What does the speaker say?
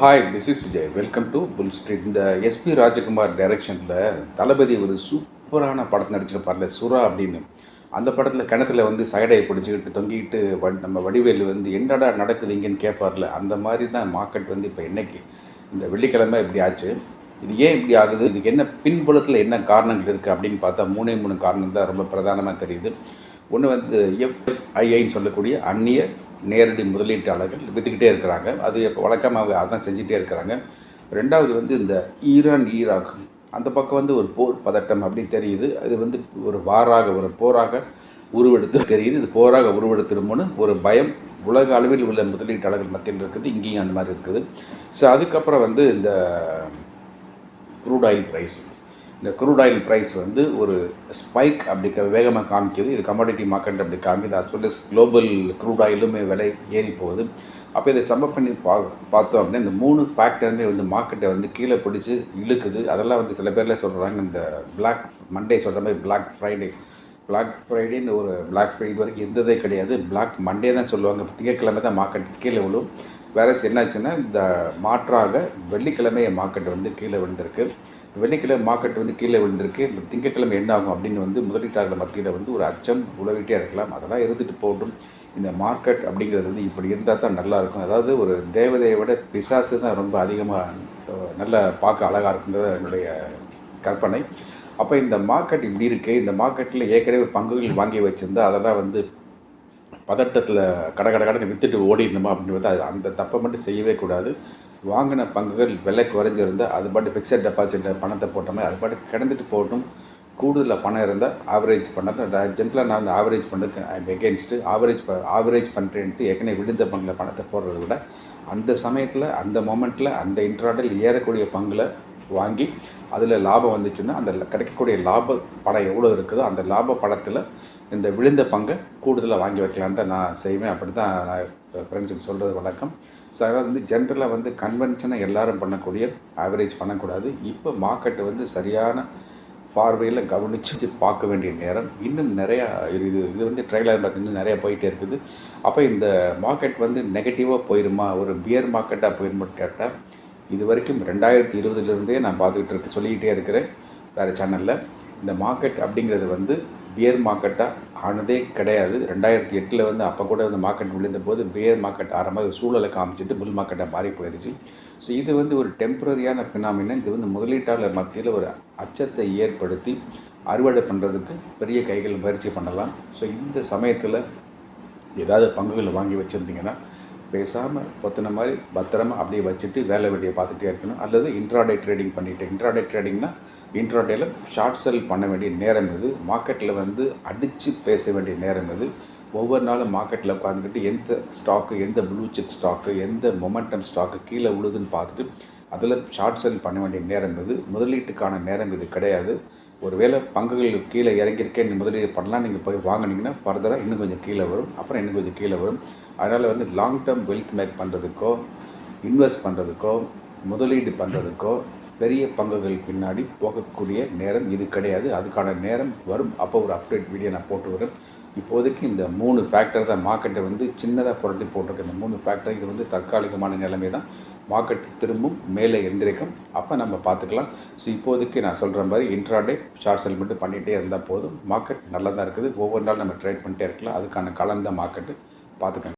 Hi this is Vijay welcome to full street இந்த SP Rajakumar டைரக்ஷனில் தளபதி ஒரு சூப்பரான படத்தை நடிச்சிருப்பார்ல சுறா அப்படின்னு. அந்த படத்தில் கிணத்துல வந்து சைடையை பிடிச்சிக்கிட்டு தொங்கிக்கிட்டு வ நம்ம வடிவேலு வந்து என்னடா நடக்குது இங்கேன்னு கேட்பார்ல அந்த மாதிரி தான் மார்க்கெட் வந்து இப்போ என்னைக்கு இந்த வெள்ளிக்கிழமை இப்படி ஆச்சு. இது ஏன் இப்படி ஆகுது? இதுக்கு என்ன பின்புலத்தில் என்ன காரணங்கள் இருக்குது அப்படின்னு பார்த்தா மூணே மூணு காரணம் தான் ரொம்ப பிரதானமாக தெரியுது. ஒன்று வந்து எஃப்ஐஐன்னு சொல்லக்கூடிய அந்நிய நேரடி முதலீட்டாளர்கள் விற்றுக்கிட்டே இருக்கிறாங்க. அது இப்போ வழக்கமாக அதான் செஞ்சுட்டே இருக்கிறாங்க. ரெண்டாவது வந்து இந்த ஈரான் ஈராக் அந்த பக்கம் வந்து ஒரு போர் பதட்டம் அப்படின்னு தெரியுது. அது வந்து ஒரு வாராக ஒரு போராக உருவெடுத்து தெரியுது. இது போராக உருவெடுத்துருமோன்னு ஒரு பயம் உலக அளவில் உள்ள முதலீட்டாளர்கள் மத்தியில் இருக்குது. இங்கேயும் அந்த மாதிரி இருக்குது. ஸோ அதுக்கப்புறம் வந்து இந்த க்ரூட் ஆயில் ப்ரைஸ் இந்த க்ரூட் ஆயில் ப்ரைஸ் வந்து ஒரு ஸ்பைக் அப்படி க- வேகமாக காமிக்குது. இது கமாடிட்டி மார்க்கெட் அப்படி காமிக்குது. As well as global crude ஆயிலுமே விலை ஏறி போகுது. அப்போ இதை சம்மர் பண்ணி பா பார்த்தோம் அப்படின்னா இந்த மூணு ஃபேக்டருமே வந்து மார்க்கெட்டை வந்து கீழே பிடிச்சி இழுக்குது. அதெல்லாம் வந்து சில பேர்ல சொல்கிறாங்க இந்த பிளாக் மண்டே சொல்கிற மாதிரி பிளாக் ஃப்ரைடே பிளாக் ஃப்ரைடேன்னு ஒரு பிளாக் ஃப்ரைடே இது வரைக்கும் இருந்ததே கிடையாது. பிளாக் மண்டே தான் சொல்லுவாங்க. திங்கட்கிழமை தான் மார்க்கெட் கீழே விழும். வேற என்னாச்சுன்னா இந்த மாற்றாக வெள்ளிக்கிழமை மார்க்கெட் வந்து கீழே விழுந்திருக்கு. வெள்ளிக்கிழமை மார்க்கெட் வந்து கீழே விழுந்திருக்கு. இந்த திங்கட்கிழமை என்ன ஆகும் அப்படின்னு வந்து முதலீட்டாளர்கள் மத்தியில் வந்து ஒரு அச்சம் உழவிட்டே இருக்கலாம். அதெல்லாம் இருந்துட்டு போட்டும் இந்த மார்க்கெட் அப்படிங்கிறது வந்து இப்படி இருந்தால் தான் நல்லாயிருக்கும் அதாவது ஒரு தேவதையை விட பிசாசு தான் ரொம்ப அதிகமாக நல்லா பார்க்க அழகாக இருக்குன்றது என்னுடைய கற்பனை. அப்போ இந்த மார்க்கெட் இப்படி இருக்குது இந்த மார்க்கெட்டில் ஏற்கனவே பங்குகள் வாங்கி வச்சுருந்தா அதெல்லாம் வந்து பதட்டத்தில் கட கட கடனை விற்றுட்டு ஓடிடணுமா அப்படின்றது அது அந்த தப்பை மட்டும் செய்யவே கூடாது. வாங்கின பங்குகள் விலை குறைஞ்சிருந்தால் அது பாட்டு ஃபிக்ஸட் டெபாசிட்டில் பணத்தை போட்டோமே அது பாட்டு கிடந்துட்டு போட்டும் கூடுதலாக பணம் இருந்தால் ஆவரேஜ் பண்ணுறது ஜென்ரலாக நான் வந்து ஆவரேஜ் பண்ணுறேன் ஐம் எகேன்ஸ்ட்டு ஆவரேஜ் ஆவரேஜ் பண்ணுறேன்ட்டு ஏற்கனவே விழுந்த பங்கில் பணத்தை போடுறத விட அந்த சமயத்தில் அந்த மொமெண்ட்டில் அந்த இன்ட்ராடல் ஏறக்கூடிய பங்கில் வாங்கி அதில் லாபம் வந்துச்சுன்னா அந்த கிடைக்கக்கூடிய லாப படம் எவ்வளோ இருக்குதோ அந்த லாப படத்தில் இந்த விழுந்த பங்கை கூடுதலாக வாங்கி வைக்கலான்னு தான் நான் செய்வேன். அப்படி தான் நான் ஃப்ரெண்ட்ஸுக்கு சொல்கிறது வழக்கம். ஸோ அதாவது வந்து ஜென்ரலாக வந்து கன்வென்ஷனாக எல்லோரும் பண்ணக்கூடிய ஆவரேஜ் பண்ணக்கூடாது. இப்போ மார்க்கெட்டு வந்து சரியான பார்வையில் கவனித்து பார்க்க வேண்டிய நேரம். இன்னும் நிறையா இது இது வந்து ட்ரெயிலர் இன்னும் நிறையா போயிட்டே இருக்குது. அப்போ இந்த மார்க்கெட் வந்து நெகட்டிவாக போயிடுமா ஒரு பியர் மார்க்கெட்டாக போயிருமான்னு கேட்டால் இது வரைக்கும் ரெண்டாயிரத்தி இருபதுலேருந்தே நான் பார்த்துக்கிட்டு இருக்க சொல்லிக்கிட்டே இருக்கிறேன் வேறு சேனலில் இந்த மார்க்கெட் அப்படிங்கிறது வந்து பியர் மார்க்கெட்டாக ஆனதே கிடையாது. ரெண்டாயிரத்தி எட்டில் வந்து அப்போ கூட வந்து மார்க்கெட் விழுந்த போது பியர் மார்க்கெட் ஆரம்ப சூழலை காமிச்சிட்டு புல் மார்க்கெட்டாக மாறி போயிடுச்சு ஸோ இது வந்து ஒரு டெம்பரரியான ஃபினாமினா இது வந்து முதலீட்டாளர் மத்தியில் ஒரு அச்சத்தை ஏற்படுத்தி அறுவடை பண்ணுறதுக்கு பெரிய கைகள் முயற்சி பண்ணலாம். ஸோ இந்த சமயத்தில் ஏதாவது பங்குகள் வாங்கி வச்சுருந்தீங்கன்னா பேசாமல் பொத்தின மாதிரி பத்திரமா அப்படியே வச்சுட்டு வேலை வெட்டியை பார்த்துட்டே இருக்கணும். அல்லது இன்ட்ராடே ட்ரேடிங் பண்ணிட்டு இன்ட்ராடே ட்ரேடிங்னா இன்ட்ராடேல ஷார்ட் செல் பண்ண வேண்டிய நேரம் இது மார்க்கெட்டில் வந்து அடித்து பேச வேண்டிய நேரம் இது ஒவ்வொரு நாளும் மார்க்கெட்டில் உட்காந்துக்கிட்டு எந்த ஸ்டாக்கு எந்த ப்ளூ செக் ஸ்டாக்கு எந்த மொமெண்டம் ஸ்டாக்கு கீழே விழுதுன்னு பார்த்துட்டு அதில் ஷார்ட் செல் பண்ண வேண்டிய நேரம் இது முதலீட்டுக்கான நேரம் இது கிடையாது. ஒருவேளை பங்குகள் கீழே இறங்கியிருக்கேன் நீங்கள் முதலீடு பண்ணலாம் நீங்கள் போய் வாங்குனீங்கன்னா ஃபர்தராக இன்னும் கொஞ்சம் கீழே வரும். அப்புறம் இன்னும் கொஞ்சம் கீழே வரும். அதனால் வந்து லாங் டேர்ம் வெல்த் மேக் பண்ணுறதுக்கோ இன்வெஸ்ட் பண்ணுறதுக்கோ முதலீடு பண்ணுறதுக்கோ பெரிய பங்குகள் பின்னாடி போகக்கூடிய நேரம் இது கிடையாது. அதுக்கான நேரம் வரும். அப்போ ஒரு அப்டேட் வீடியோ நான் போட்டு வரேன். இப்போதைக்கு இந்த மூணு ஃபேக்டர் தான் மார்க்கெட்டை வந்து சின்னதாக புரட்டி போட்டிருக்கு. இந்த மூணு ஃபேக்டர் இது வந்து தற்காலிகமான நிலைமை தான். மார்க்கெட் திரும்பும் மேலே எந்திரிக்கும். அப்போ நம்ம பார்த்துக்கலாம். ஸோ இப்போதைக்கு நான் சொல்கிற மாதிரி இன்ட்ராடே ஷார்ட் செல் மட்டும் பண்ணிகிட்டே இருந்தால் போதும். மார்க்கெட் நல்லா தான் இருக்குது. ஒவ்வொரு நாள் நம்ம ட்ரேட் பண்ணிட்டே இருக்கலாம். அதுக்கான கலந்த மார்க்கெட்டு பார்த்துக்கங்க.